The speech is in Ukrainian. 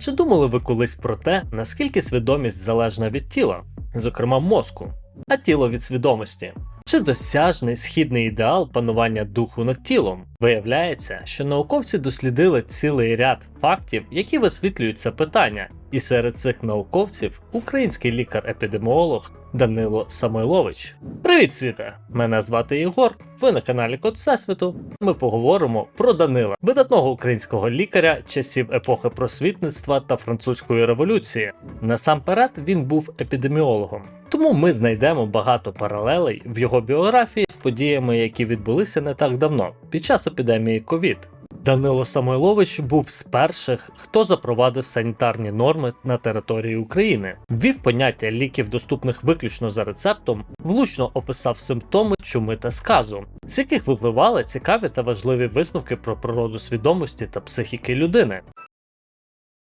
Чи думали ви колись про те, наскільки свідомість залежна від тіла, зокрема мозку, а тіло від свідомості? Чи досяжний східний ідеал панування духу над тілом? Виявляється, що науковці дослідили цілий ряд фактів, які висвітлюють це питання, і серед цих науковців український лікар-епідеміолог Данило Самойлович. Привіт, світе! Мене звати Єгор. Ви на каналі Код Всесвіту. Ми поговоримо про Данила, видатного українського лікаря часів епохи просвітництва та французької революції. Насамперед він був епідеміологом. Тому ми знайдемо багато паралелей в його біографії з подіями, які відбулися не так давно, під час епідемії ковід. Данило Самойлович був з перших, хто запровадив санітарні норми на території України, ввів поняття ліків, доступних виключно за рецептом, влучно описав симптоми чуми та сказу, з яких випливали цікаві та важливі висновки про природу свідомості та психіки людини.